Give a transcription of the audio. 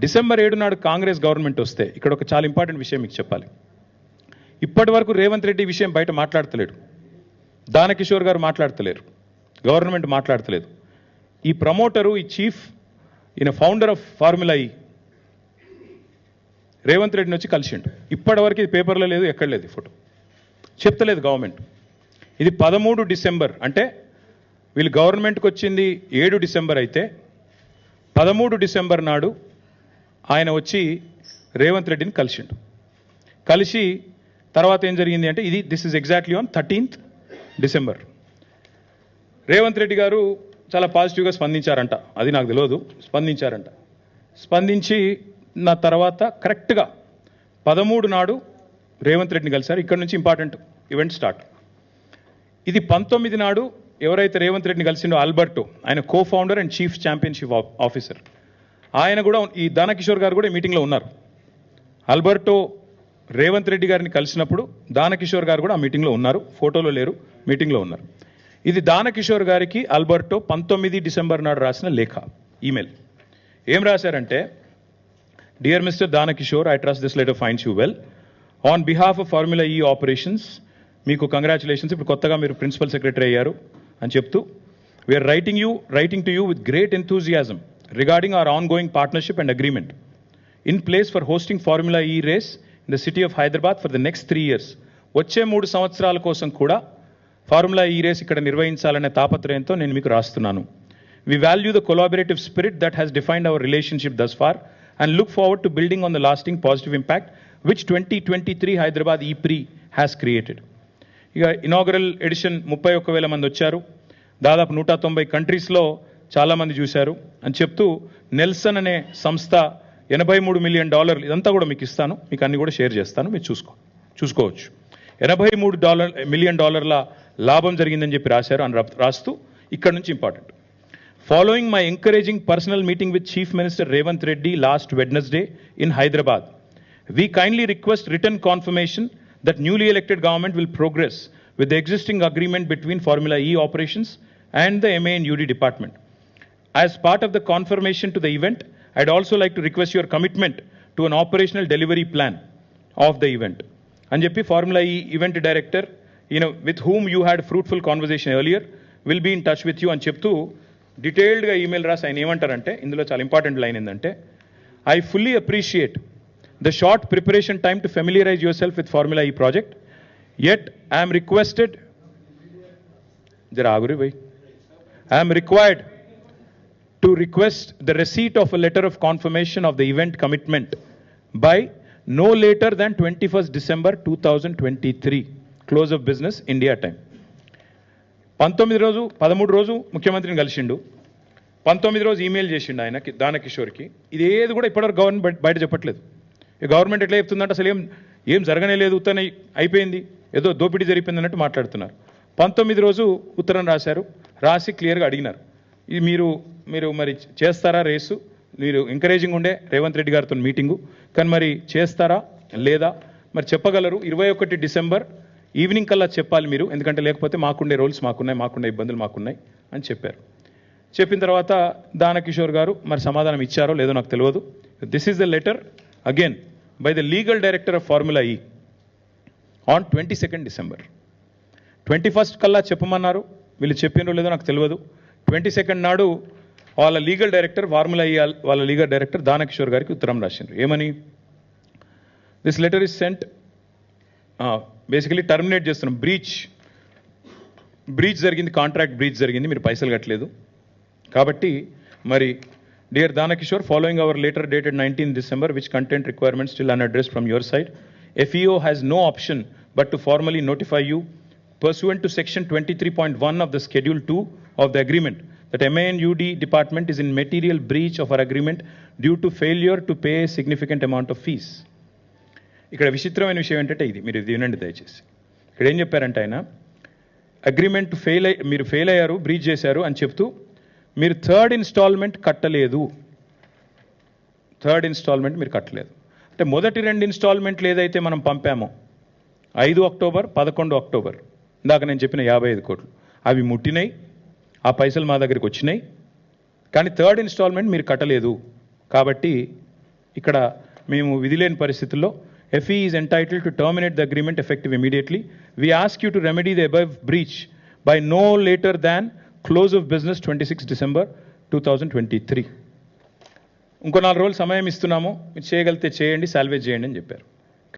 December ఏడు నాడు Congress government వస్తే ఇక్కడ ఒక చాలా ఇంపార్టెంట్ విషయం మీకు చెప్పాలి. ఇప్పటి వరకు రేవంత్ రెడ్డి విషయం బయట మాట్లాడతలేడు. దానకిషోర్ గారు మాట్లాడతలేరు. గవర్నమెంట్ మాట్లాడతలేదు. ఈ ప్రమోటరు ఈ చీఫ్ ఈయన ఫౌండర్ ఆఫ్ ఫార్ములా ఈ రేవంత్ రెడ్డిని వచ్చి కలిసిండు. ఇప్పటివరకు ఇది పేపర్లో లేదు ఎక్కడ లేదు ఫోటో. చెప్తలేదు గవర్నమెంట్. ఇది పదమూడు డిసెంబర్ అంటే వీళ్ళు గవర్నమెంట్కి వచ్చింది ఏడు డిసెంబర్ అయితే పదమూడు డిసెంబర్ నాడు ఆయన వచ్చి రేవంత్ రెడ్డిని కలిసిండు. కలిసి తర్వాత ఏం జరిగింది అంటే ఇది this is exactly on thirteenth December Revanth Reddy garu చాలా పాజిటివ్గా స్పందించారంట. అది నాకు తెలియదు. స్పందించారంట. స్పందించి నా తర్వాత కరెక్ట్గా పదమూడు నాడు రేవంత్ రెడ్డిని కలిశారు. ఇక్కడ నుంచి ఇంపార్టెంట్ ఈవెంట్ స్టార్ట్ ఇది పంతొమ్మిది నాడు ఎవరైతే రేవంత్ రెడ్డిని కలిసిండో ఆల్బర్టో ఆయన co founder and chief championship officer ఆయన కూడా ఈ దానకిషోర్ గారు కూడా ఈ మీటింగ్లో ఉన్నారు. అల్బర్టో రేవంత్ రెడ్డి గారిని కలిసినప్పుడు దానకిషోర్ గారు కూడా ఆ మీటింగ్లో ఉన్నారు. ఫోటోలో లేరు మీటింగ్లో ఉన్నారు. ఇది దానకిషోర్ గారికి అల్బర్టో పంతొమ్మిది డిసెంబర్ నాడు రాసిన లేఖ ఈమెయిల్. ఏం రాశారంటే dear mister Dana Kishore I trust this letter finds you well on behalf of Formula E operations మీకు కంగ్రాచులేషన్స్ ఇప్పుడు కొత్తగా మీరు ప్రిన్సిపల్ సెక్రటరీ అయ్యారు అని చెప్తూ we are writing you writing to you with great enthusiasm regarding our ongoing partnership partnership agreement agreement in place for hosting Formula E race the city of Hyderabad Hyderabad the next next three years వచ్చే మూడు సంవత్సరాల కోసం కూడా formula E race ఇక్కడ నిర్వహించాలనే తాపత్రయంతో నేను మీకు రాస్తున్నాను. We value the collaborative spirit that has defined our relationship thus far and look forward to building on the lasting positive impact which twenty twenty three Hyderabad E prix has created ఇక inaugural edition ముప్పై ఒక్క వేల మంది వచ్చారు. దాదాపు నూట తొంభై కంట్రీస్లో చాలామంది చూశారు. అని చెప్తూ నెల్సన్ అనే సంస్థ ఎనభై మూడు మిలియన్ డాలర్లు ఇదంతా కూడా మీకు ఇస్తాను. మీకు అన్ని కూడా షేర్ చేస్తాను. మీరు చూసుకో చూసుకోవచ్చు. ఎనభై మూడు డాలర్ మిలియన్ డాలర్ల లాభం జరిగిందని చెప్పి రాశారు అని రాస్తూ ఇక్కడ నుంచి important. Following my encouraging personal meeting with chief minister Revanth Reddy last Wednesday in Hyderabad. We kindly request return confirmation that newly elected government will progress with the existing agreement between Formula E operations and the MA and UD department. As part of the confirmation to the event, I'd also like to request your commitment to an operational delivery plan of the event. అని చెప్పి Formula E event director you know with whom you had fruitful conversation earlier will be in touch with you అని చెప్తూ డీటెయిల్డ్గా email రాసి ఆయన ఏమంటారంటే ఇందులో చాలా ఇంపార్టెంట్ లైన్ ఏంటంటే I fully appreciate the short preparation time to familiarize yourself with Formula E project. Yet, I am requested, Jara aguri bhai. I am required to request the receipt of a letter of confirmation of the event commitment by no later than 21st December 2023, close of business, India time. పంతొమ్మిది రోజు పదమూడు రోజు ముఖ్యమంత్రిని కలిసిండు. పంతొమ్మిది రోజు email చేసిండు ఆయన కి- దానకిషోర్కి. ఇది ఏది కూడా ఇప్పటివరకు గవర్నమెంట్ బయట- చెప్పట్లేదు. గవర్నమెంట్ ఎట్లా చెప్తుందంటే అసలు ఏం ఏం జరగనే లేదు ఉత్తనే అయిపోయింది. ఏదో దోపిడీ జరిగిపోయింది అన్నట్టు మాట్లాడుతున్నారు. పంతొమ్మిది రోజు ఉత్తరం రాశారు. రాసి క్లియర్గా అడిగినారు. మీరు మీరు మరి చేస్తారా రేసు? మీరు ఎంకరేజింగ్ ఉండే రేవంత్ రెడ్డి గారితో మీటింగు. కానీ మరి చేస్తారా లేదా? మరి చెప్పగలరు. ఇరవై ఒకటి డిసెంబర్ ఈవినింగ్ కల్లా చెప్పాలి మీరు. ఎందుకంటే లేకపోతే మాకుండే రోల్స్ మాకున్నాయి మాకుండే ఇబ్బందులు మాకున్నాయి అని చెప్పారు. చెప్పిన తర్వాత దానకిషోర్ గారు మరి సమాధానం ఇచ్చారో లేదో నాకు తెలియదు. This is the letter again by the legal director of Formula E on twenty second December twenty first కల్లా చెప్పమన్నారు. వీళ్ళు చెప్పినో లేదో నాకు తెలియదు. ట్వంటీ సెకండ్ నాడు వాళ్ళ లీగల్ డైరెక్టర్ ఫార్ములా వాళ్ళ లీగల్ డైరెక్టర్ దానకిషోర్ గారికి ఉత్తరం రాసిండ్రు. ఏమని? This letter is sent basically terminate చేస్తున్నాం బ్రీచ్ బ్రీచ్ జరిగింది కాంట్రాక్ట్ బ్రీచ్ జరిగింది మీరు పైసలు కట్టలేదు. కాబట్టి మరి dear Dana Kishore following our letter dated nineteen December which content requirement still unaddressed from your side FEO has no option but to formally notify you pursuant to section 23.1 of the schedule 2 of the agreement. That MANUD department is in material breach of our agreement due to failure to pay a significant amount of fees. ఇక్కడ విచిత్రమైన విషయం ఏంటంటే ఇది. మీరు ఇది వినండి దయచేసి. ఇక్కడ ఏం చెప్పారంటే ఆయన అగ్రిమెంట్ ఫెయిల్ అయ్యి మీరు ఫెయిల్ అయ్యారు బ్రీచ్ చేశారు అని చెప్తూ మీరు థర్డ్ ఇన్స్టాల్మెంట్ కట్టలేదు. థర్డ్ ఇన్స్టాల్మెంట్ మీరు కట్టలేదు. అంటే మొదటి రెండు ఇన్స్టాల్మెంట్లు ఏదైతే మనం పంపామో ఐదు అక్టోబర్ పదకొండు అక్టోబర్ ఇందాక నేను చెప్పిన యాభై ఐదు కోట్లు అవి ముట్టినాయి. ఆ పైసలు మా దగ్గరికి వచ్చినాయి. కానీ థర్డ్ ఇన్స్టాల్మెంట్ మీరు కట్టలేదు. కాబట్టి ఇక్కడ మేము విధి లేని పరిస్థితుల్లో FE is entitle to terminate the agreement effective immediately we ask you to remedy the above breach by no later than close of business twenty six December two thousand twenty three ఇంకో నాలుగు రోజులు సమయం ఇస్తున్నాము. మీరు చేయగలిగితే చేయండి salvage చేయండి అని చెప్పారు.